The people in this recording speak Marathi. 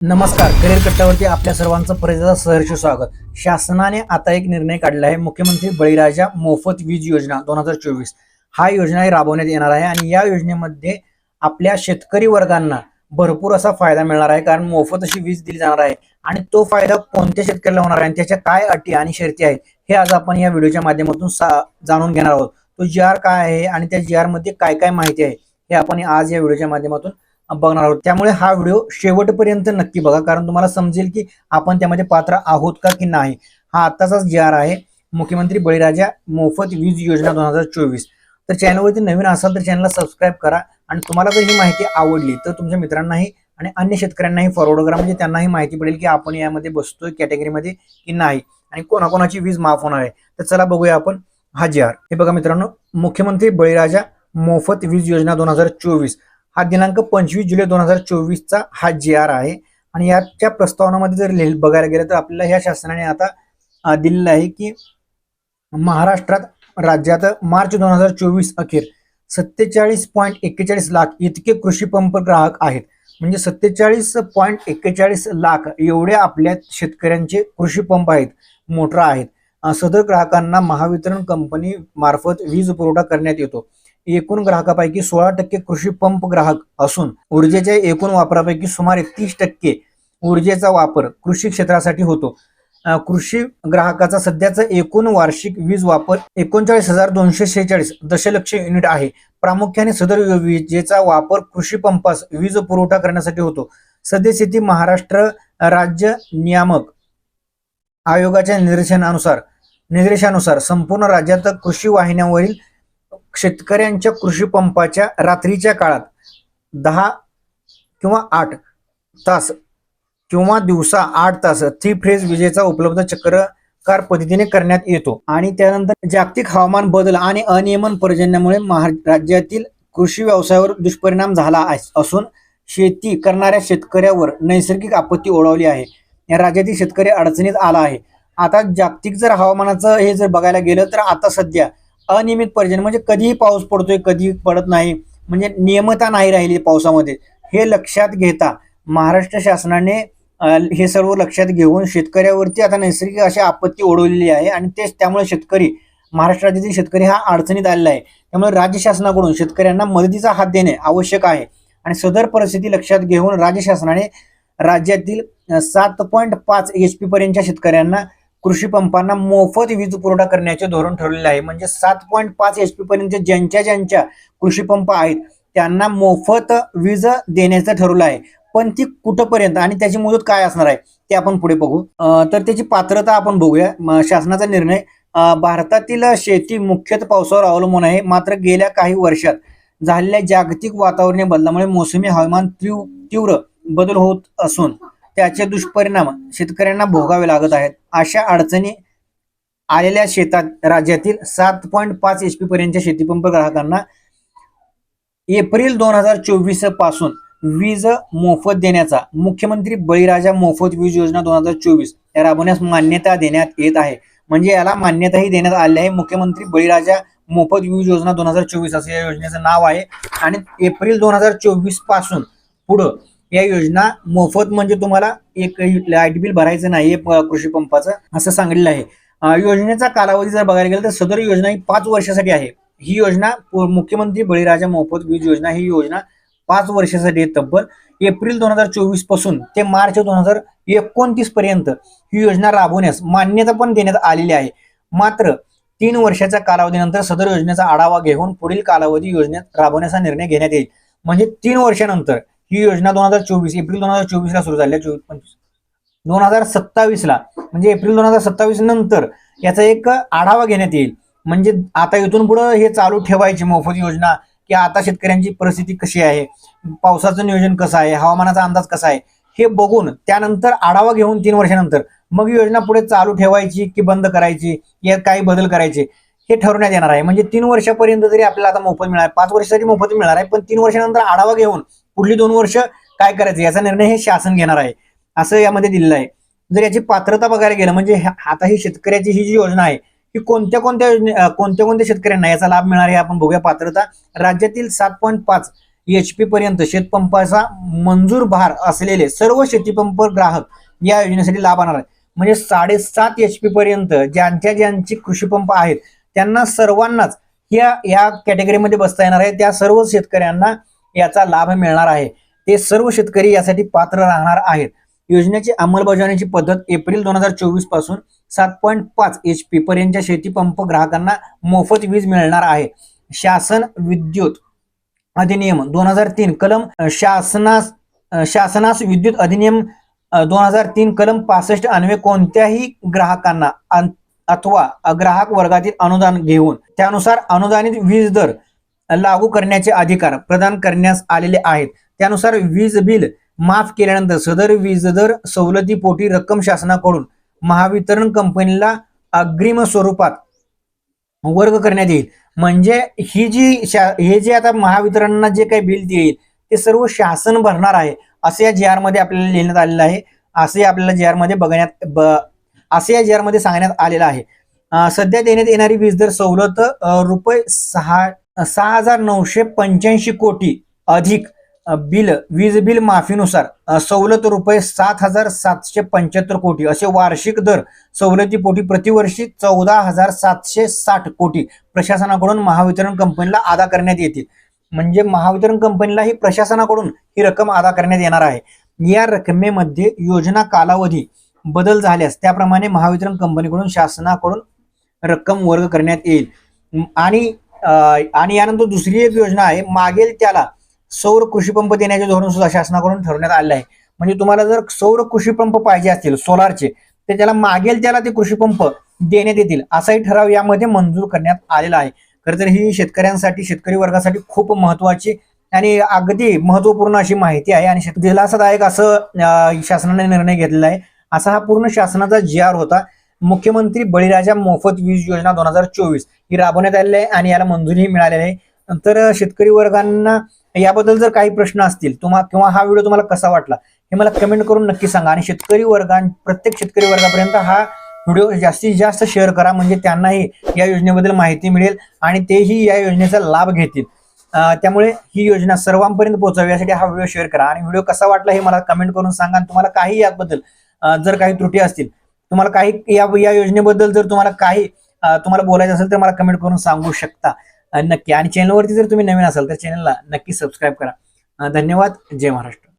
नमस्कार करिअर कट्ट्यावरती आपल्या सर्वांचं परत सहर्ष स्वागत. शासनाने आता एक निर्णय काढला आहे मुख्यमंत्री बळीराजा मोफत वीज योजना दोन हजार चोवीस. हा योजना राबवण्यात येणार आहे आणि या योजनेमध्ये आपल्या शेतकरी वर्गांना भरपूर असा फायदा मिळणार आहे कारण मोफत अशी वीज दिली जाणार आहे आणि तो फायदा कोणत्या शेतकऱ्याला होणार आहे आणि त्याच्या काय अटी आणि शर्ती आहेत हे आज आपण या व्हिडिओच्या माध्यमातून सा- जाणून घेणार आहोत. तो जी आर काय आहे आणि त्या जी आरमध्ये काय काय माहिती आहे हे आपण आज या व्हिडिओच्या माध्यमातून बघणार आहोत. त्यामुळे हा व्हिडिओ शेवटपर्यंत नक्की बघा. कारण तुम्हाला समजेल की आपण त्यामध्ये पात्र आहोत का की नाही हा आत्ताचाच जी आर आहे. मुख्यमंत्री बळीराजा मोफत वीज योजना दोन हजार चोवीस. तर चॅनलवरती नवीन असाल तर चॅनलला सबस्क्राईब करा. आणि तुम्हाला जर ही माहिती आवडली तर तुमच्या मित्रांनाही आणि अन्य शेतकऱ्यांनाही फॉरवर्ड करा. म्हणजे त्यांनाही माहिती पडेल की आपण यामध्ये बसतोय कॅटेगरीमध्ये की नाही आणि कोणाकोणाची वीज माफ होणार आहे. तर चला बघूया आपण हा जी आर. हे बघा मित्रांनो. मुख्यमंत्री बळीराजा मोफत वीज योजना दोन हजार चोवीस. हा दिनांक पंचवीस जुलै दोन हजार चोवीसचा हा जी आर आहे. आणि याच्या प्रस्तावनामध्ये जर लिहि बघायला गेलं तर आपल्याला ह्या शासनाने आता दिलेलं आहे की महाराष्ट्रात राज्यात मार्च दोन हजार चोवीस अखेर सत्तेचाळीस पॉईंट एक्केचाळीस लाख इतके कृषी पंप ग्राहक आहेत. म्हणजे सत्तेचाळीस पॉईंट एक्केचाळीस लाख एवढे आपल्या शेतकऱ्यांचे कृषी पंप आहेत मोटर आहेत. सदर ग्राहकांना महावितरण कंपनी मार्फत वीज पुरवठा करण्यात येतो. एकूण ग्राहकापैकी सोळा टक्के कृषी पंप ग्राहक असून ऊर्जेच्या एकूण वापरापैकी सुमारे तीस टक्के ऊर्जेचा वापर कृषी क्षेत्रासाठी होतो. कृषी ग्राहकाचा सध्याचा एकूण वार्षिक वीज वापर एकोणचाळीस हजार दोनशे शेहेचाळीस दशलक्ष युनिट आहे. प्रामुख्याने सदर विजेचा वापर कृषी पंपास वीज पुरवठा करण्यासाठी होतो. सद्यस्थिती महाराष्ट्र राज्य नियामक आयोगाच्या निर्देशनानुसार निर्देशानुसार संपूर्ण राज्यात कृषी वाहिन्यांवरील शेतकऱ्यांच्या कृषी पंपाच्या रात्रीच्या काळात दहा किंवा आठ तास किंवा दिवसा आठ तास थ्री फेज विजेचा उपलब्ध चक्रकार पद्धतीने करण्यात येतो. आणि त्यानंतर जागतिक हवामान बदल आणि अनियमन पर्जन्यामुळे महार राज्यातील कृषी व्यवसायावर दुष्परिणाम झाला आहे- असून शेती करणाऱ्या शेतकऱ्यावर नैसर्गिक आपत्ती ओढवली आहे. या राज्यातील शेतकरी अडचणीत आला आहे. आता जागतिक जर हवामानाचं हे जर बघायला गेलं तर आता सध्या अनियमित पर्जन्य म्हणजे कधीही पाऊस पडतोय कधी पडत नाही म्हणजे नियमता नाही राहिली पावसामध्ये. हे लक्षात घेता. महाराष्ट्र शासनाने हे सर्व लक्षात घेऊन शेतकऱ्यावरती आता नैसर्गिक अशी आपत्ती ओढवलेली आहे आणि तेच त्यामुळे शेतकरी महाराष्ट्र राज्यातील शेतकरी हा अडचणीत आलेला आहे. त्यामुळे राज्य शासनाकडून शेतकऱ्यांना मदतीचा हात देणे आवश्यक आहे. आणि सदर परिस्थिती लक्षात घेऊन राज्य शासनाने राज्यातील सात पॉईंट पाच एच पी पर्यंतच्या शेतकऱ्यांना कृषी पंपांना मोफत वीज पुरवठा करण्याचे धोरण ठरलेले आहे. म्हणजे सात पॉईंट पाच एच पी पर्यंत ज्यांच्या ज्यांच्या कृषी पंप आहेत त्यांना मोफत वीज देण्याचं ठरवलं आहे. पण ती कुठंपर्यंत आणि त्याची मुदत काय असणार आहे ते आपण पुढे बघू. तर त्याची पात्रता आपण बघूया. शासनाचा निर्णय भारतातील शेती मुख्यतः पावसावर अवलंबून आहे. मात्र गेल्या काही वर्षात झालेल्या जागतिक वातावरणीय बदलामुळे मोसमी हवामान तीव्र बदल होत असून त्याचे दुष्परिणाम शेतकऱ्यांना भोगावे लागत आहेत. अशा अडचणी आलेल्या शेतात राज्यातील सात पॉईंट पाच एच पी पर्यंतच्या शेतीपंप ग्राहकांना एप्रिल दोन हजार चोवीसपासून वीज मोफत देण्याचा मुख्यमंत्री बळीराजा मोफत वीज योजना दोन हजार चोवीस या राबवण्यास मान्यता देण्यात येत आहे. म्हणजे याला मान्यताही देण्यात आली आहे. मुख्यमंत्री बळीराजा मोफत वीज योजना दोन हजार चोवीस असं या योजनेचं नाव आहे. आणि एप्रिल दोन हजार चोवीसपासून पुढं या योजना मोफत म्हणजे तुम्हाला एक लाइट बिल भरायचं नाहीये कृषी पंपाचं असं सांगितलं आहे. योजनेचा कालावधी जर बघायला गेला तर सदर योजना ही पाच वर्षासाठी आहे. ही योजना मुख्यमंत्री बळीराजा मोफत वीज योजना ही योजना पाच वर्षासाठी आहे तब्बल. एप्रिल दोन हजार चोवीसपासून ते मार्च दोन हजार एकोणतीस पर्यंत ही योजना राबवण्यास मान्यता पण देण्यात आलेली आहे. मात्र तीन वर्षाच्या कालावधीनंतर सदर योजनेचा आढावा घेऊन पुढील कालावधी योजनेत राबवण्याचा निर्णय घेण्यात येईल. म्हणजे तीन वर्षानंतर ही योजना दोन हजार चोवीस एप्रिल दोन हजार चोवीस ला सुरू झाली चोवीस पंचवीस. दोन हजार सत्तावीस ला म्हणजे एप्रिल दोन हजार सत्तावीस नंतर याचा एक आढावा घेण्यात येईल. म्हणजे आता इथून पुढे हे चालू ठेवायची मोफत योजना की आता शेतकऱ्यांची परिस्थिती कशी आहे पावसाचं नियोजन कसं आहे हवामानाचा अंदाज कसा आहे हे बघून त्यानंतर आढावा घेऊन तीन वर्षानंतर मग योजना पुढे चालू ठेवायची की बंद करायची यात काही बदल करायचे हे ठरवण्यात येणार आहे. म्हणजे तीन वर्षापर्यंत जरी आपल्याला आता मोफत मिळणार पाच वर्षासाठी मोफत मिळणार आहे पण तीन वर्षानंतर आढावा घेऊन पुढली दोन वर्ष काय करायचं? याचा निर्णय हे शासन घेणार आहे. असं यामध्ये दिलेलं आहे. जर याची पात्रता बघायला गेलं म्हणजे आता ही शेतकऱ्याची ही जी योजना आहे ही कोणत्या कोणत्या योजने कोणत्या कोणत्या शेतकऱ्यांना याचा लाभ मिळणार आहे? आपण बघूया पात्रता. राज्यातील सात पॉईंट पाच एच पी पर्यंत शेतपंपाचा मंजूर भार असलेले सर्व शेतीपंप ग्राहक या योजनेसाठी लाभ आणणार आहेत. म्हणजे साडेसात एच पी पर्यंत ज्यांच्या ज्यांची कृषीपंप आहेत त्यांना सर्वांनाच या या कॅटेगरीमध्ये बसता येणार आहे. त्या सर्व शेतकऱ्यांना याचा लाभ मिळणार आहे. ते सर्व शेतकरी यासाठी पात्र राहणार आहेत. योजनेची अंमलबजावणीची पद्धत एप्रिल दोन हजार चोवीसपासून सात पॉईंट पाच एच पी पर्यंतच्या शेतीपंप ग्राहकांना मोफत वीज मिळणार आहे. शासन विद्युत अधिनियम दोन हजार तीन कलम शासनास शासनास विद्युत अधिनियम दोन हजार तीन कलम पासष्ट अन्वये कोणत्याही ग्राहकांना अथवा ग्राहक वर्गातील अनुदान घेऊन त्यानुसार अनुदानित वीज दर लागू करण्याचे अधिकार प्रदान करण्यास आलेले आहेत. त्यानुसार वीज बिल माफ केल्यानंतर सदर वीज दर सवलतीपोटी रक्कम शासनाकडून महावितरण कंपनीला अग्रिम स्वरूपात वर्ग करण्यात येईल. म्हणजे ही जी शा- हे जे आता महावितरणना जे काही बिल देईल ते सर्व शासन भरणार आहे असे या जी आरमध्ये आपल्याला लिहिण्यात आलेलं आहे. असे आपल्याला जी आरमध्ये बघण्यात ब- असे या जी आरमध्ये सांगण्यात आलेलं आहे. सध्या देण्यात येणारी वीज दर सवलत रुपये सहा सहा हजार नऊशे पंच्याऐंशी कोटी अधिक बिल वीज बिल माफीनुसार सवलत रुपये सात हजार सातशे पंच्याहत्तर कोटी असे वार्षिक दर सवलतीपोटी प्रतिवर्षी चौदा हजार सातशे साठ कोटी प्रशासनाकडून महावितरण कंपनीला अदा करण्यात येतील. म्हणजे महावितरण कंपनीला ही प्रशासनाकडून ही रक्कम अदा करण्यात येणार आहे. या रकमेमध्ये योजना कालावधी बदल झाल्यास त्याप्रमाणे महावितरण कंपनीकडून शासनाकडून रक्कम वर्ग करण्यात येईल. आणि आणि यानंतर दुसरी एक योजना आहे मागेल त्याला सौर कृषीपंप देण्याचे धोरण सुद्धा शासनाकडून ठरवण्यात आलं आहे. म्हणजे तुम्हाला जर सौर कृषीपंप पाहिजे असतील सोलारचे तर त्याला मागेल त्याला ते कृषीपंप देण्यात येतील असाही ठराव यामध्ये मंजूर करण्यात आलेला आहे. खरं तर ही शेतकऱ्यांसाठी शेतकरी वर्गासाठी खूप महत्वाची आणि अगदी महत्त्वपूर्ण अशी माहिती आहे आणि दिलासादायक असं शासनाने निर्णय घेतलेला आहे. असा हा पूर्ण शासनाचा जी आर होता. मुख्यमंत्री बळीराजा मोफत वीज योजना दोन हजार चोवीस ही राबवण्यात आलेली आहे आणि याला मंजुरीही मिळालेली आहे. तर शेतकरी वर्गांना याबद्दल जर काही प्रश्न असतील तुम्हा किंवा हा व्हिडिओ तुम्हाला कसा वाटला हे मला कमेंट करून नक्की सांगा. आणि शेतकरी वर्गां प्रत्येक शेतकरी वर्गापर्यंत हा व्हिडिओ जास्तीत जास्त शेअर करा म्हणजे त्यांनाही या योजनेबद्दल माहिती मिळेल आणि तेही या योजनेचा लाभ घेतील. त्यामुळे ही योजना सर्वांपर्यंत पोहोचावी यासाठी हा व्हिडिओ शेअर करा. आणि व्हिडिओ कसा वाटला हे मला कमेंट करून सांगा आणि तुम्हाला काही याबद्दल जर काही त्रुटी असतील तुम्हाला काही या या योजनेबद्दल जर तुम्हाला काही तुम्हाला बोलायचं असेल तर मला कमेंट करून सांगू शकता. नक्की. आणि चॅनलवरती जर तुम्ही नवीन असाल तर चॅनलला नक्की सबस्क्राईब करा. धन्यवाद. जय महाराष्ट्र.